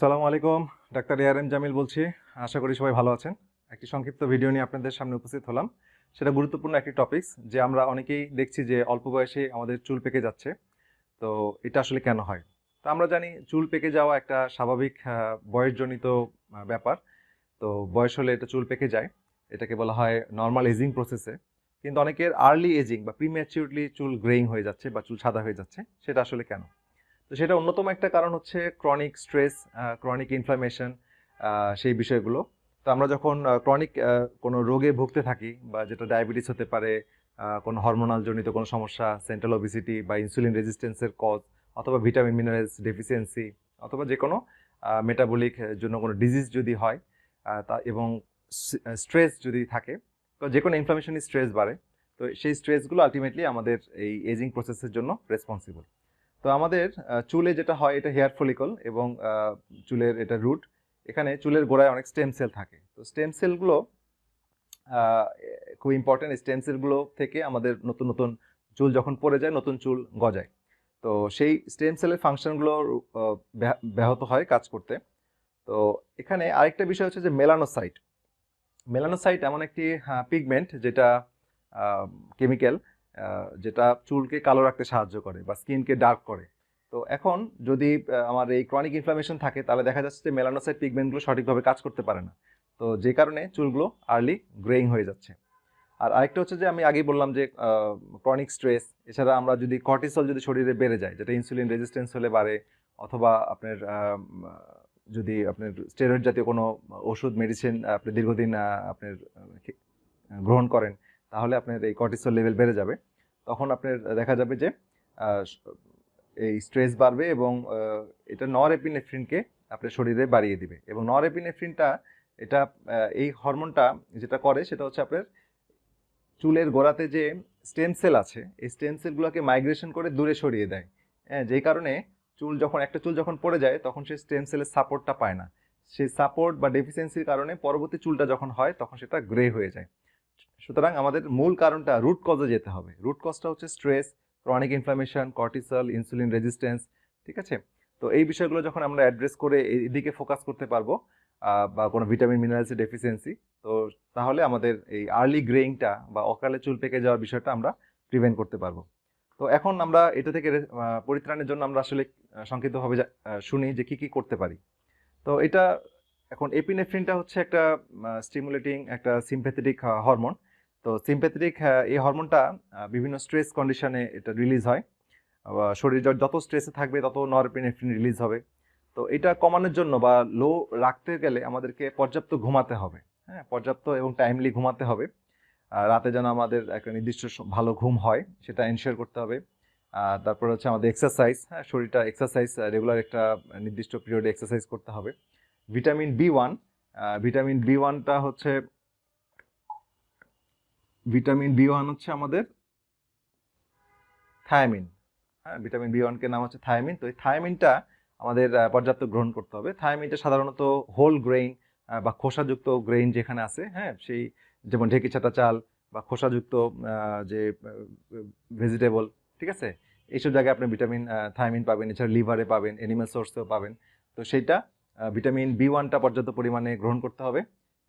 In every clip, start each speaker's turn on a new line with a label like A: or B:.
A: আসসালামু আলাইকুম, doctor AR M Jamil বলছি। আশা করি সবাই ভালো আছেন। একটি সংক্ষিপ্ত ভিডিও নিয়ে আপনাদের সামনে উপস্থিত হলাম। সেটা গুরুত্বপূর্ণ একটি টপিকস যে আমরা অনেকেই দেখছি যে অল্প বয়সে আমাদের চুল পেকে যাচ্ছে। তো এটা আসলে কেন হয়? তো আমরা জানি চুল পেকে যাওয়া একটা স্বাভাবিক বয়সজনিত ব্যাপার। তো বয়স হলে এটা চুল পেকে যায়। এটাকে বলা হয় নর্মাল এজিং প্রসেসে কিন্তু অনেকের আর্লি এজিং বা প্রিম্যাচিউরলি চুল গ্রেইং হয়ে যাচ্ছে বা চুল সাদা হয়ে যাচ্ছে, সেটা আসলে কেন? তো সেটা অন্যতম একটা কারণ হচ্ছে ক্রনিক স্ট্রেস ক্রনিক ইনফ্লামেশন সেই বিষয়গুলো। তো আমরা যখন ক্রনিক কোনো রোগে ভুগতে থাকি বা যেটা ডায়াবেটিস হতে পারে কোনো হরমোনাল জনিত কোনো সমস্যা সেন্ট্রাল ওবিসিটি বা ইনসুলিন রেজিস্ট্যান্সের কজ অথবা ভিটামিন মিনারেলস ডেফিসিয়েন্সি অথবা যে কোনো মেটাবলিক জন্য কোনো ডিজিজ যদি হয় তা এবং স্ট্রেস যদি থাকে, তো যে কোনো ইনফ্লামেশনই স্ট্রেস বাড়ে। তো সেই স্ট্রেসগুলো আলটিমেটলি আমাদের এই এজিং প্রসেসের জন্য রেসপন্সিবল তো আমাদের চুলে যেটা হয় এটা হেয়ার ফলিকল এবং চুলের এটা রুট। এখানে চুলের গোড়ায় অনেক স্টেম সেল থাকে। তো স্টেম সেলগুলো খুব ইম্পর্টেন্ট স্টেম সেলগুলো থেকে আমাদের নতুন নতুন চুল যখন পড়ে যায়, নতুন চুল গজায়। তো সেই স্টেম সেলের ফাংশনগুলো ব্যাহত হয় কাজ করতে। তো এখানে আরেকটা বিষয় হচ্ছে যে মেলানোসাইট। মেলানোসাইট এমন একটি পিগমেন্ট যেটা কেমিক্যাল যেটা চুলকে কালো রাখতে সাহায্য করে বা স্কিনকে ডার্ক করে। তো এখন যদি আমার এই ক্রনিক ইনফ্লামেশন থাকে, তাহলে দেখা যাচ্ছে যে মেলানোসাইট পিগমেন্টগুলো সঠিকভাবে কাজ করতে পারে না। তো যে কারণে চুলগুলো আর্লি গ্রেইং হয়ে যাচ্ছে। আর আরেকটা হচ্ছে যে আমি আগেই বললাম যে ক্রনিক স্ট্রেস এছাড়া আমরা যদি কর্টিসল যদি শরীরে বেড়ে যায়, যেটা ইনসুলিন রেজিস্ট্যান্স হলে বাড়ে, অথবা আপনার যদি আপনার স্টেরয়েড জাতীয় কোনো ওষুধ মেডিসিন আপনি দীর্ঘদিন আপনার গ্রহণ করেন, তাহলে আপনার এই কর্টিসল লেভেল বেড়ে যাবে। তখন আপনার দেখা যাবে যে এই স্ট্রেস বাড়বে এবং এটা নর এপিনেফ্রিনকে আপনার শরীরে বাড়িয়ে দিবে। এবং নর এপিনেফ্রিনটা এটা এই হরমোনটা যেটা করে, সেটা হচ্ছে আপনার চুলের গোড়াতে যে স্টেম সেল আছে, এই স্টেম সেলগুলোকে মাইগ্রেশন করে দূরে সরিয়ে দেয়। হ্যাঁ যেই কারণে চুল যখন, একটা চুল যখন পড়ে যায়, তখন সে স্টেম সেলের সাপোর্টটা পায় না। সেই সাপোর্ট বা ডেফিসিয়েন্সির কারণে পরবর্তী চুলটা যখন হয়, তখন সেটা গ্রে হয়ে যায়। সুতরাং আমাদের মূল কারণটা রুট কজে যেতে হবে। রুট কজটা হচ্ছে stress chronic inflammation cortisol insulin resistance ঠিক আছে? তো এই বিষয়গুলো যখন আমরা অ্যাড্রেস করে এদিকে ফোকাস করতে পারব বা কোনো ভিটামিন মিনারেলসের ডেফিসিয়েন্সি তো তাহলে আমাদের এই আর্লি গ্রেইংটা বা অকালে চুল পেকে যাওয়ার বিষয়টা আমরা প্রিভেন্ট করতে পারব। তো এখন আমরা এটা থেকে পরিত্রাণের জন্য আমরা আসলে সংক্ষিপ্তভাবে শুনি যে কি কি করতে পারি। তো এটা এখন এপিনেফ্রিনটা হচ্ছে একটা স্টিমুলেটিং একটা সিম্প্যাথেটিক হরমোন তো সিম্প্যাথেটিক এই হরমোনটা বিভিন্ন স্ট্রেস কন্ডিশনে এটা রিলিজ হয়। শরীর যত স্ট্রেসে থাকবে, তত নরপিনেফ্রিন রিলিজ হবে। তো এটা কমানোর জন্য বা লো রাখতে গেলে আমাদেরকে পর্যাপ্ত ঘুমাতে হবে। হ্যাঁ পর্যাপ্ত এবং টাইমলি ঘুমাতে হবে। রাতে যেন আমাদের একটা নির্দিষ্ট ভালো ঘুম হয়, সেটা এনশিওর করতে হবে। তারপর হচ্ছে আমাদের এক্সারসাইজ হ্যাঁ শরীরটা এক্সারসাইজ রেগুলার একটা নির্দিষ্ট পিরিয়ডে এক্সারসাইজ করতে হবে। Vitamin B one vitamin B ওয়ানটা হচ্ছে ভিটামিন বি ওয়ান হচ্ছে আমাদের থায়ামিন। হ্যাঁ ভিটামিন বি ওয়ানকে নাম হচ্ছে থায়ামিন। তো এই থায়ামিনটা আমাদের পর্যাপ্ত গ্রহণ করতে হবে। থায়ামিনটা সাধারণত হোল গ্রেইন বা খোসাযুক্ত গ্রেইন যেখানে আছে হ্যাঁ সেই যেমন ঢেকি, ছাটা, চাল বা খোসাযুক্ত যে ভেজিটেবল ঠিক আছে? এইসব জায়গায় আপনি ভিটামিন থায়ামিন পাবেন। এছাড়া লিভারে পাবেন অ্যানিমাল সোর্সেও পাবেন। তো সেইটা ভিটামিন বি ওয়ানটা পর্যাপ্ত পরিমাণে গ্রহণ করতে হবে।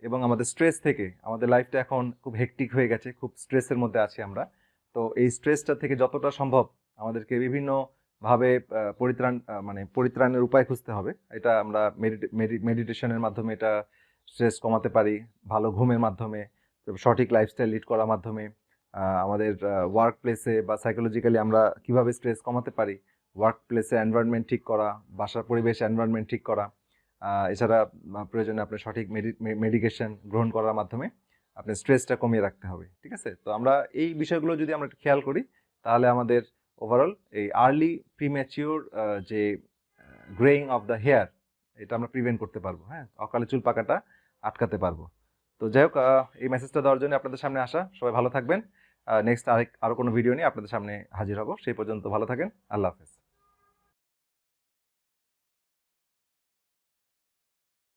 A: এবং আমাদের স্ট্রেস থেকে, আমাদের লাইফটা এখন খুব হেকটিক হয়ে গেছে, খুব স্ট্রেসের মধ্যে আছি আমরা। তো এই স্ট্রেসটা থেকে যতটা সম্ভব আমাদেরকে বিভিন্নভাবে পরিত্রাণ মানে পরিত্রাণের উপায় খুঁজতে হবে। এটা আমরা মেডিটেশনের মাধ্যমে এটা স্ট্রেস কমাতে পারি, ভালো ঘুমের মাধ্যমে, সঠিক লাইফস্টাইল লিড করার মাধ্যমে আমাদের ওয়ার্ক প্লেসে বা সাইকোলজিক্যালি আমরা কীভাবে স্ট্রেস কমাতে পারি ওয়ার্ক প্লেসে এনভায়রনমেন্ট ঠিক করা, বাসার পরিবেশ এনভায়রনমেন্ট ঠিক করা এছাড়া প্রয়োজনে আপনার সঠিক মেডিকেশন গ্রহণ করার মাধ্যমে আপনার স্ট্রেসটা কমিয়ে রাখতে হবে, ঠিক আছে? তো আমরা এই বিষয়গুলো যদি আমরা একটু খেয়াল করি, তাহলে আমাদের ওভারঅল এই আর্লি প্রিম্যাচিওর যে গ্রেইং অফ দ্য হেয়ার এটা আমরা প্রিভেন্ট করতে পারব হ্যাঁ? অকালে চুল পাকাটা আটকাতে পারব। তো যাই হোক এই মেসেজটা দেওয়ার জন্য আপনাদের সামনে আসা। সবাই ভালো থাকবেন। নেক্সট আরেক আরও কোনো ভিডিও নিয়ে আপনাদের সামনে হাজির হব। সেই পর্যন্ত ভালো থাকেন। আল্লাহ হাফেজ।